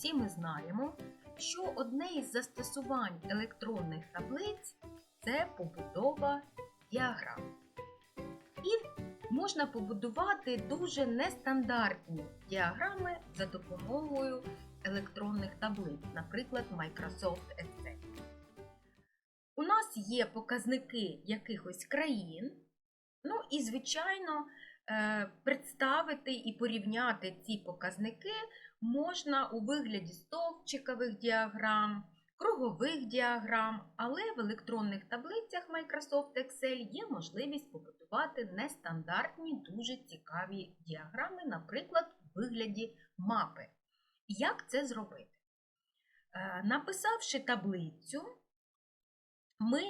всі ми знаємо, що одне із застосувань електронних таблиць це побудова діаграм. І можна побудувати дуже нестандартні діаграми за допомогою електронних таблиць, наприклад, Microsoft Excel. У нас є показники якихось країн, ну і, звичайно, представити і порівняти ці показники можна у вигляді стовпчикових діаграм, кругових діаграм, але в електронних таблицях Microsoft Excel є можливість побудувати нестандартні, дуже цікаві діаграми, наприклад, у вигляді мапи. Як це зробити? Е, Написавши таблицю, ми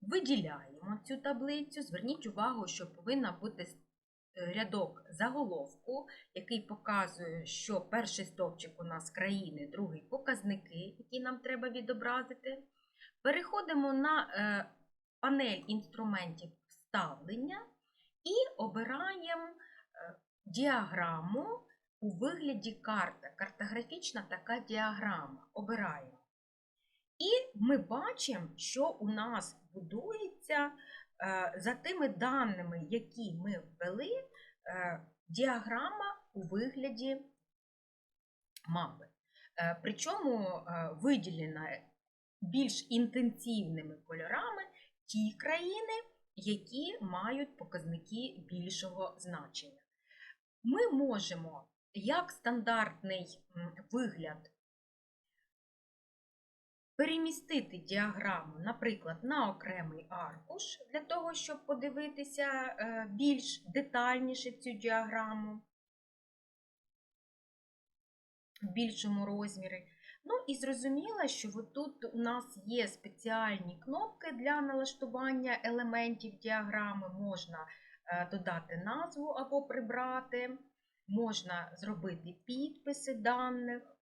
виділяємо цю таблицю. Зверніть увагу, що повинна бути е, рядок заголовку, який показує, що перший стовпчик у нас країни, другий показники, які нам треба відобразити. Переходимо на е, панель інструментів вставлення і обираємо е, діаграму у вигляді карти. Картографічна така діаграма. Обираємо. І ми бачимо, що у нас будується е, за тими даними, які ми ввели, е, діаграма у вигляді мапи. Е, Причому е, виділена більш інтенсивними кольорами ті країни, які мають показники більшого значення. Ми можемо як стандартний вигляд перемістити діаграму, наприклад, на окремий аркуш, для того, щоб подивитися е, більш детальніше цю діаграму в більшому розмірі. Ну і зрозуміло, що тут у нас є спеціальні кнопки для налаштування елементів діаграми. Можна е, додати назву або прибрати, можна зробити підписи даних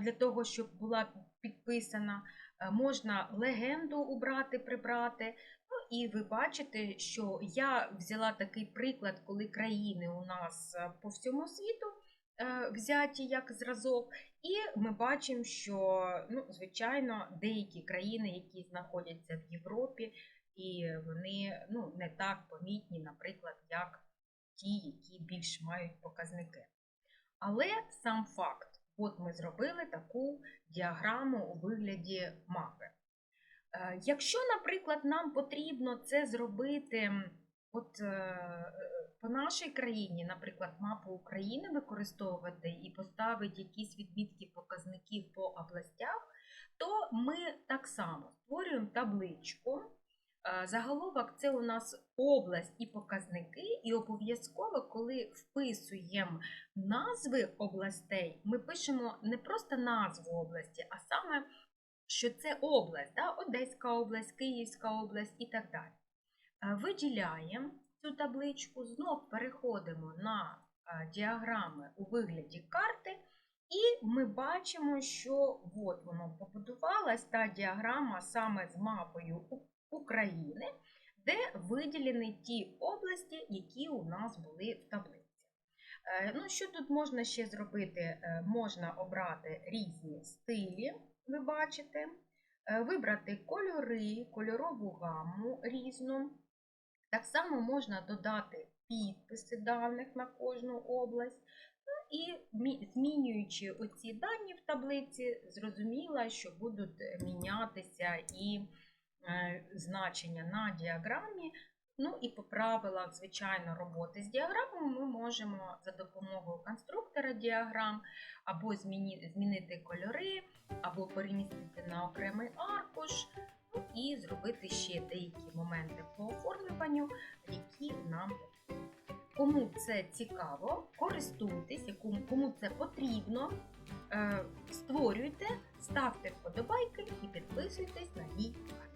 для того, щоб була підписана, Е, можна легенду убрати, прибрати. Ну і ви бачите, що я взяла такий приклад, коли країни у нас е, по всьому світу е, взяті як зразок, і ми бачимо, що, ну, звичайно, деякі країни, які знаходяться в Європі, і вони ну, не так помітні, наприклад, як ті, які більш мають показники. Але сам факт, от ми зробили таку діаграму у вигляді мапи. Е, Якщо, наприклад, нам потрібно це зробити от, е, по нашій країні, наприклад, мапу України використовувати і поставити якісь відмітки показників по областях, то ми так само створюємо табличку. Е, Заголовок це у нас область і показники, і обов'язково, коли вписуємо назви областей, ми пишемо не просто назву області, а саме, що це область, да? Одеська область, Київська область і так далі. Е, Виділяємо цю табличку, знов переходимо на е, діаграми у вигляді карти, і ми бачимо, що от воно побудувалась та діаграма саме з мапою України, де виділені ті області, які у нас були в таблиці. Е, Ну, що тут можна ще зробити? Е, Можна обрати різні стилі, ви бачите, е, вибрати кольори, кольорову гамму різну. Так само можна додати підписи даних на кожну область. Ну, і змінюючи оці дані в таблиці, зрозуміло, що будуть мінятися і значення на діаграмі. Ну і по правилах, звичайно, роботи з діаграмами ми можемо за допомогою конструктора діаграм або змінити кольори, або перемістити на окремий аркуш, ну і зробити ще деякі моменти по оформлюванню, які нам потрібні. Кому це цікаво, користуйтесь, кому це потрібно, е, створюйте, ставте вподобайки і підписуйтесь на мій канал.